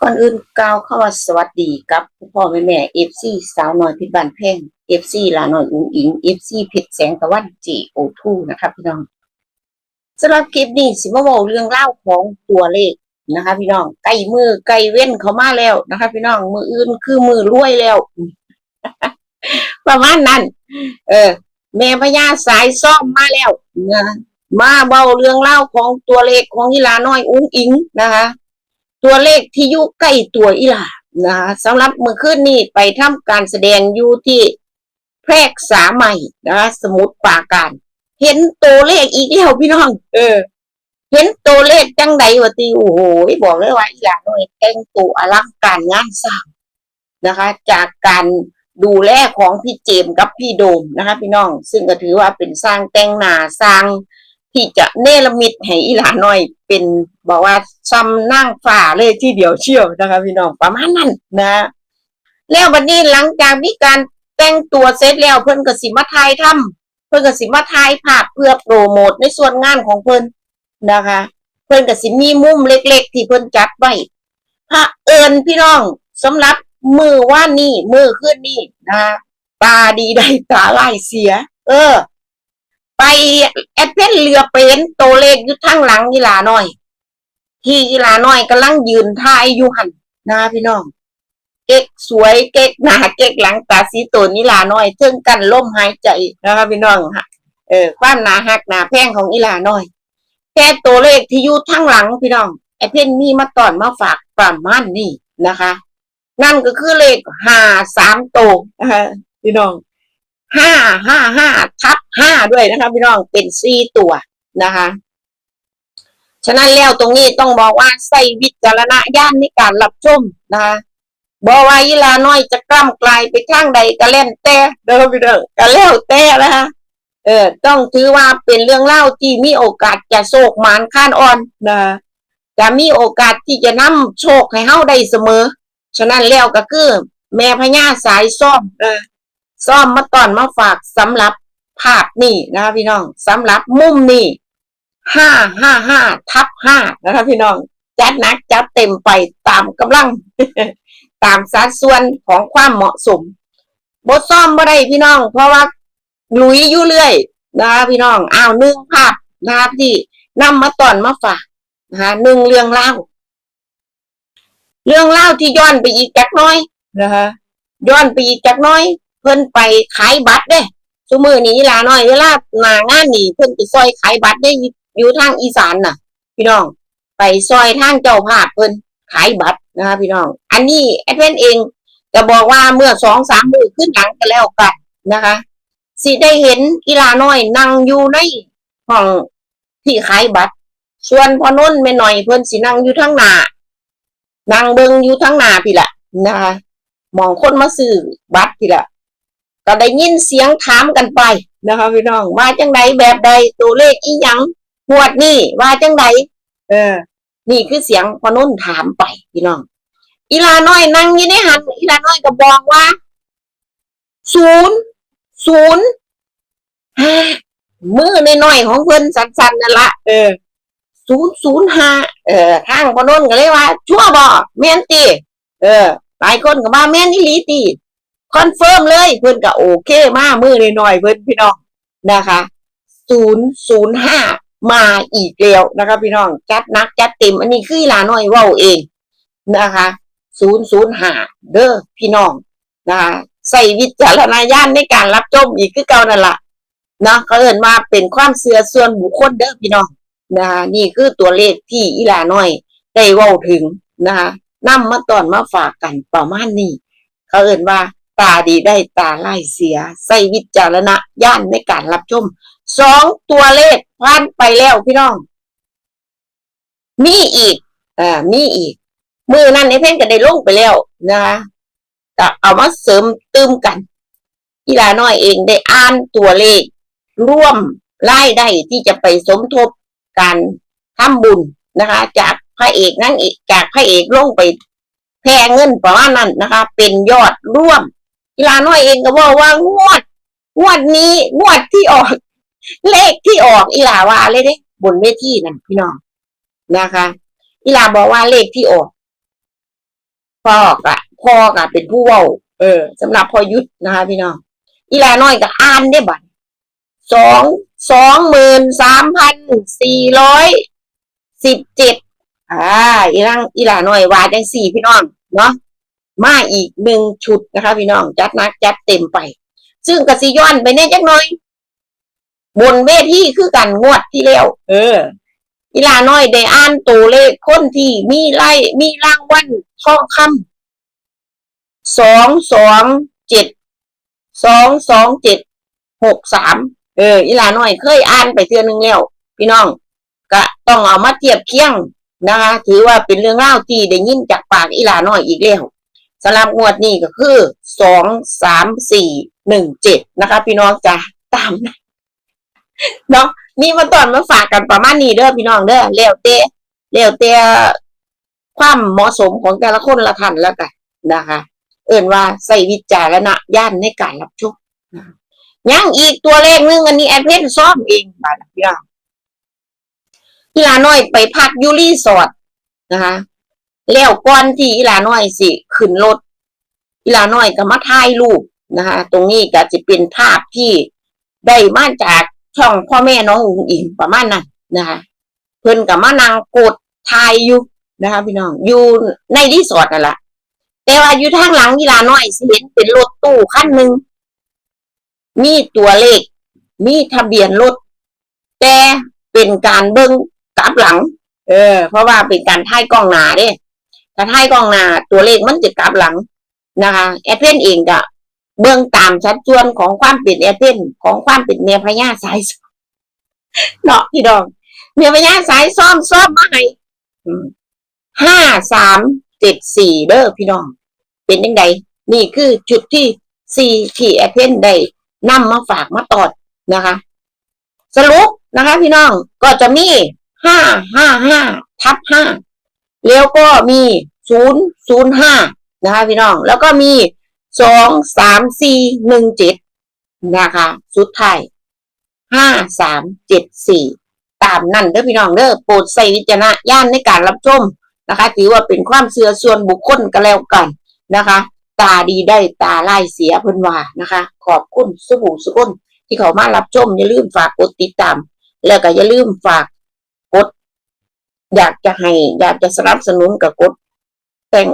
ก่อนอื่นกล่าวคำว่าสวัสดีกับพ่อแม่แม่เอฟซีสาวน้อยพิบันเพ่งเอฟซีลาน้อยอุ้งอิงเอฟซีเพชรแสงตะวันจีโอทูนะครับพี่น้องสำหรับคลิปนี้สิมาบอกเรื่องเล่าของตัวเลขนะคะ พี่น้องใกล้มือใกล้เว้นเขามาแล้วนะคะ พี่น้องมืออื่นคือมือรวยแล้ว ประมาณนั้น เออ แม่พญาสายซ่อมมาแล้วนะมาเบาเรื่องเล่าของตัวเลขของอีลาน้อยอุ้งอิงนะคะ ตัวเลขที่อยู่ใกล้ตัวอีหลานะคะสำหรับเมื่อคืนนี้ไปทำการแสดงอยู่ที่แพรกษาใหม่นะคะสมุดปาการ เห็นตัวเลขอีกแล้วพี่น้อง เออ เห็นตัวเลขจังใดวะตีโอ้โหบอกเลยว่าอีหลาน้อยแต่งตัวอลังการงานสร้างนะคะ จากการดูแลของพี่เจมกับพี่โดมนะคะ พี่น้อง ซึ่งก็ถือว่าเป็นสร้างแต่งหน้าสร้าง ที่จะเนรมิตให้อีหลาน้อย เป็นบอกว่าซ้ำนั่งฝ่าเลยที่เดียวเชี่ยวนะคะพี่น้องประมาณนั้นนะ แล้ววันนี้หลังจากมีการแต่งตัวเสร็จแล้วเพิ่นก็สิมาทายทำเพิ่นก็สิมาทายภาพเพื่อโปรโมทในส่วนงานของเพิ่นนะคะ เพิ่นก็สิมีมุมเล็ก ๆ ที่เพิ่นจัดไว้พระเอิญพี่น้องสำหรับมือว่านี่มือขึ้นนี่นะตาดีได้ตาไล่เสีย เออ ไปแอดเพนเรือเป็นโตวเลขอยู่ทั้งหลังอีหลาน้อย ที่อีหลาน้อยกำลังยืนท่ายอยู่หันนะพี่น้อง เก๊กสวยเก๊กหน้าเก๊กหลังตาสีตัวนิลาน้อยเทิงกันล่มหายใจนะครับพี่น้องฮะเออความหนาหักหนาแพงของอีลาน้อยแค่ตัวเลขที่อยู่ทั้งหลังพี่น้องไอเพ่นมีมาตอนมาฝากประมาณนี้นะคะ นั่นก็คือเลขห้าสามโตวนะคะพี่น้อง ห้าห้าห้าทับห้าด้วยนะคะพี่น้องเป็นสี่ตัวนะคะ ฉะนั้นแล้วตรงนี้ต้องบอกว่าใส่วิจารณญาณในการรับชมนะคะบอว่าอีลาน้อยจะกล้ำกลายไปทางใดก็เล่นแต่เด้อพี่เด้อก็แล้วแต่นะคะเออ ต้องถือว่าเป็นเรื่องเล่าที่มีโอกาสจะโชคหมานข้านอ่อนนะจะมีโอกาสที่จะนำโชคให้เฮาได้เสมอ ฉะนั้นแล้วก็คือ แม่พญาสายซ่อมเออ ซ่อมมาตอนมาฝากสำหรับภาพนี่นะคะพี่น้องสำหรับมุมนี่ห้าห้าห้าทับห้านะคะพี่น้องจัดนักจัดเต็มไปตามกำลัง ตามสัดส่วนของความเหมาะสมบทซ่อมบ่ได้พี่น้อง เพราะว่าลุยอยู่เรื่อยนะคะพี่น้องอ้าวหนึ่งภาพนะคะที่นำมาตอนมาฝากนะคะหนึ่งเรื่องเล่า เรื่องเล่าที่ย้อนไปอีกจักน้อยนะคะย้อนไปอีกจักน้อย พิ่นไปขายบัตรเด้สมือนี้ลาน้อยเวลาหนางานนี่เพิ่นไปซอยขายบัตรได้อยู่ทางอีสานน่ะ พี่น้อง ไปซอยทางเจ้าภาพเพิ่นขายบัตรนะคะพี่น้อง อันนี้แอดเวนเองจะบอกว่าเมื่อสองสามมือขึ้นหลังกันแล้วกันนะคะสิได้เห็นกีฬาน้อยนั่งอยู่ในห้องที่ขายบัตรส่วนพอนุ่นไม่หน่อยเพิ่นสินั่งอยู่ทั้งหน้านั่งเบิงอยู่ทั้งหน้าพี่ละนะคะมองคนมาซื้อบัตรพี่ละ ก็ได้ยินเสียงถามกันไปนะคะพี่น้องว่าจังใดแบบใดตัวเลขอีหยังหวดนี่ว่าจังใดเออ นี่คือเสียงพอนุ่นถามไปพี่น้อง อีลาน้อยนั่งอยู่ในหันอีลาน้อยก็บอกว่าศูนย์ศูนย์ห้ามือน้อยๆของเพิ่นสั้นๆนั่นละเออศูนย์ศูนย์ห้าเออทางพอนุ่นก็เลยว่า ชั่วบ่แม่นตีเออ หลายคนก็มาแม่นอีหลีตี คอนเฟิร์มเลยเพิ่นก็โอเคมากมือหน้อยเพิ่นพี่น้องนะคะศูนย์ศูนย์ห้ามาอีกแล้วนะคะพี่น้องจัดนักจัดเต็ม อันนี้คือลาน้อยว้าเองนะคะศูนย์ศูนย์หาเด้อพี่น้องนะคะใส่วิจารณญาณในการรับชมอีกคือเก่านั่นละนะเขาเอินว่าเป็นความเสื่อส่วนบุคคลเด้อพี่น้องนะคะนี่คือตัวเลขที่อีลาน้อยได้ว้าถึงนะคะนำมาตอนมาฝากกันประมาณนี้เขาเอินว่า ตาดีได้ตาไล่เสีย ใส่วิจารณญาณในการรับชมสองตัวเลขผ่านไปแล้วพี่น้อง มีอีกอ่ามีอีก มือนั้นในเพ่นก็ได้ลงไปแล้วนะคะก็เอามาเสริมเติมกันอีลาน้อยเองได้อ่านตัวเลข ร่วมรายได้ที่จะไปสมทบการทำบุญนะคะ จากพระเอกนั่งเอกจากพระเอกลงไปแพงเงินประมาณนั้นนะคะ เป็นยอดร่วม อีลาน้อยเองก็บอกว่างวด งวดนี้ งวดที่ออก เลขที่ออก อีหลาว่าเลยเด้บนเวทีนั่นพี่น้องนะคะ อีหลาบอกว่าเลขที่ออกพ่อกะพ่อกะเป็นผู้ว้าเออสำหรับพ่อยุทธนะคะ พี่น้องอีหลาน้อยก็อ่านได้บัดสองสองหมื่นสามพันสี่ร้อยสิบเจ็ดอ่าอีหลังอีหลาน้อยว่าจังสี่พี่น้องเนาะ มาอีกหนึ่งชุดนะคะ พี่น้องจัดหนักจัดเต็มไป ซึ่งกสิย้อนไปแน่จักหน่อย บนเวทีคือกันงวดที่แล้วเอออีหลาน้อยได้อ่านตัวเลขคนที่มีไล่มีรางวัลทองคำสองสองเจ็ดสองสองเจ็ดหกสามเอออีหลาน้อยเคยอ่านไปเทื่อนึงแล้วพี่น้อง ก็ต้องเอามาเทียบเคียงนะคะ ถือว่าเป็นเรื่องเล่าวที่ได้ยินจากปากอีหลาน้อยอีกแล้ว สำหรับงวดนี้ก็คือสองสามสี่หนึ่งเจ็ดนะคะ พี่น้องจ้ะตามนั้นเนาะมีมาตอนมาฝากกันประมาณนี้เด้อพี่น้องเด้อแล้วแต่แล้วแต่ความเหมาะสมของแต่ละคนละท่านแล้วกันนะคะ เอิ่นว่าใส่วิจารณญาณในการรับชมยังอีกตัวเลขนึงอันนี้แอดเพนซ่อมเองบาดพี่น้องพี่ลาน้อยไปพักยูรีสอร์ทนะคะ แล้วก่อนที่อีลาน้อยสิขึ้นรถอีลาน้อยก็มาถ่ายรูปนะคะ ตรงนี้ก็จะเป็นภาพที่ได้มาจากช่องพ่อแม่น้องอุ๋งอิงประมาณนั้นนะคะ เพิ่นกับมานั่งกดทายอยู่นะคะ พี่น้องอยู่ในรีสอร์ทนั่นแหละแต่ว่าอยู่ทางหลังยีลาน้อยสิเห็นเป็นรถตู้คันหนึ่งมีตัวเลข มีทะเบียนรถแต่เป็นการเบิ้งกลับหลัง เออ เพราะว่าเป็นการถ่ายกล้องหนาเด้ ถ้าถ่ายกองหน้าตัวเลขมันจะกลับหลังนะคะแอเปิลเองก็เบื้องตามชัดชวนของความเป็นแอเทนของความเป็นเมียพญาสายซ้อมเนาะพี่ดองเมียพญาสายซ้อมซ้อมมาให้ห้าสามเจ็ดสี่เด้อพี่น้อง เป็นยังไงนี่คือจุดที่สี่ที่แอเทนได้นำมาฝากมาตอดนะคะ สรุปนะคะ พี่น้องก็จะมีห้าห้าห้าทับห้า แล้วก็มีศูนย์ศูนย์ห้านะคะพี่น้อง แล้วก็มีสองสามสี่หนึ่งเจ็ดนะคะ สุดท้ายห้าสามเจ็ดสี่ตามนั่นเด้อพี่น้องเด้อโปรดใส่วิจารณญาณในการรับชมนะคะ ถือว่าเป็นความเชื่อส่วนบุคคลก็แล้วกันนะคะ ตาดีได้ตาไล่เสียเพิ่นว่านะคะ ขอบคุณสุภูสุคนที่เขามารับชมอย่าลืมฝากกดติดตาม แล้วก็อย่าลืมฝากกด อยากจะให้อยากจะสนับสนุนกับกดแต่ง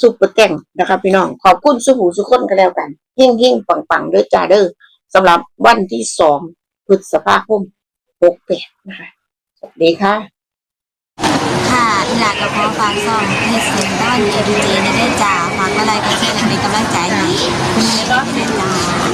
ซุปเปอร์แต่งนะครับพี่น้อง ขอบคุณสุหูสุขคนกันแล้วกันเฮ่งเฮ่งปังปังด้อจ้าเด้อสำหรับวันที่สองพฤษภาคมหกแปดนะคะสวัสดีค่ะ ค่ะอีหลากับพ่อฝากซ่อมให้เสียงต้อนเอดีเจในได้จ่าฝากอะไรก็เช่เป็นกำลังใจให้คุณแม่ก็เป็นจ่า